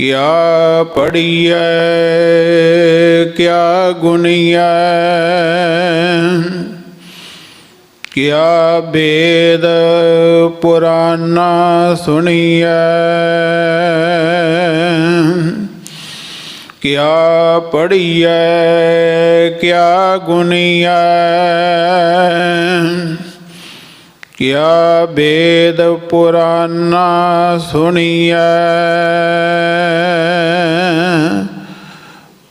ਕਿਆ ਪੜੀਐ ਕਿਆ ਗੁਣੀਐ? ਕਿਆ ਬੇਦ ਪੁਰਾਨਾ ਸੁਣੀਐ? ਕਿਆ ਪੜੀਐ ਕਿਆ ਗੁਣੀਐ? ਕਿਆ ਬੇਦ ਪੁਰਾਨਾ ਸੁਣੀਐ?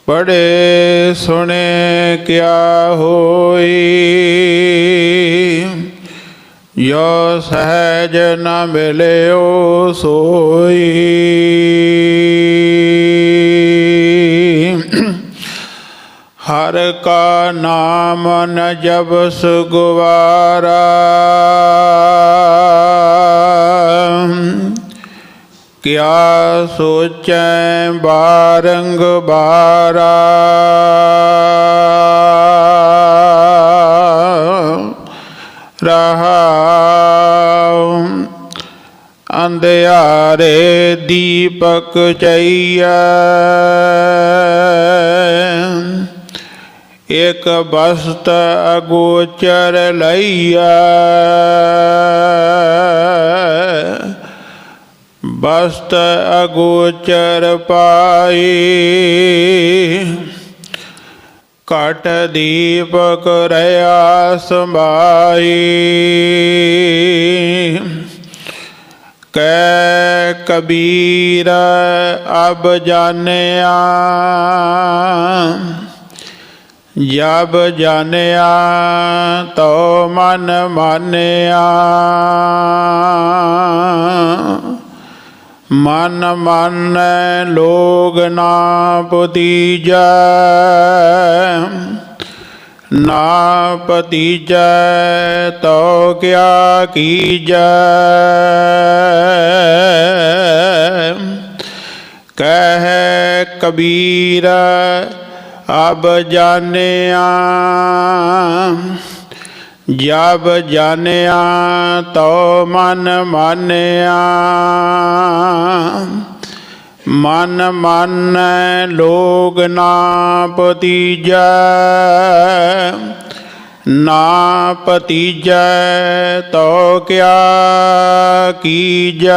ਪੜੇ ਸੁਣੇ ਕਿਆ ਹੋਈ। ਯੋ ਸਹਿਜ ਨ ਮਿਲਿਓ ਸੋਈ। ਹਰ ਕਾ ਨਾਮ ਨ ਜਬਸ ਗੁਵਾਰਾ। ਕਿਆ ਸੋਚੈ ਬਾਰੰਗ ਬਾਰਾ। ਰਹਾਉ ਅੰਧਿਆਰੇ ਦੀਪਕ ਚਈਆ ਇਕ ਬਸਤ ਅਗੋਚਰ ਲਈਆ ਬਸਤ ਅਗੋਚਰ ਪਾਈ। ਘਟ ਦੀਪਕ ਰਿਆ ਸਮਾਈ ਕੈ ਕਬੀਰ ਅਬ ਜਾਣਿਆ। ਜਬ ਜਾਣਿਆ ਤੋ ਮਨ ਮਾਨਿਆ। ਮਨ ਮਨ ਲੋਗ ਨਾ ਪਤੀਜੈ ਨਾ ਪਤੀਜੈ ਤੋ ਕਿਆ ਕੀਜੈ। ਕਹਿ ਕਬੀਰ ਅਬ ਜਾਣਿਆ ਜਬ ਜਾਣਿਆ ਤੋ ਮਨ ਮਾਨਿਆ। ਮਨ ਮਨ ਲੋਗ ਨਾ ਪਤੀਜੈ ਨਾ ਪਤੀਜੈ ਤੋ ਕਿਆ ਕੀਜੈ।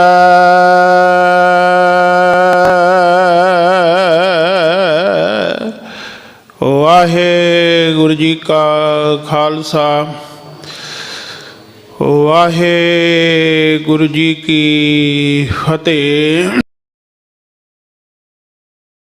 ਵਾਹਿਗੁਰੂ ਜੀ ਕਾ ਖਾਲਸਾ। ਵਾਹਿਗੁਰੂ ਜੀ ਕੀ ਫਤਿਹ।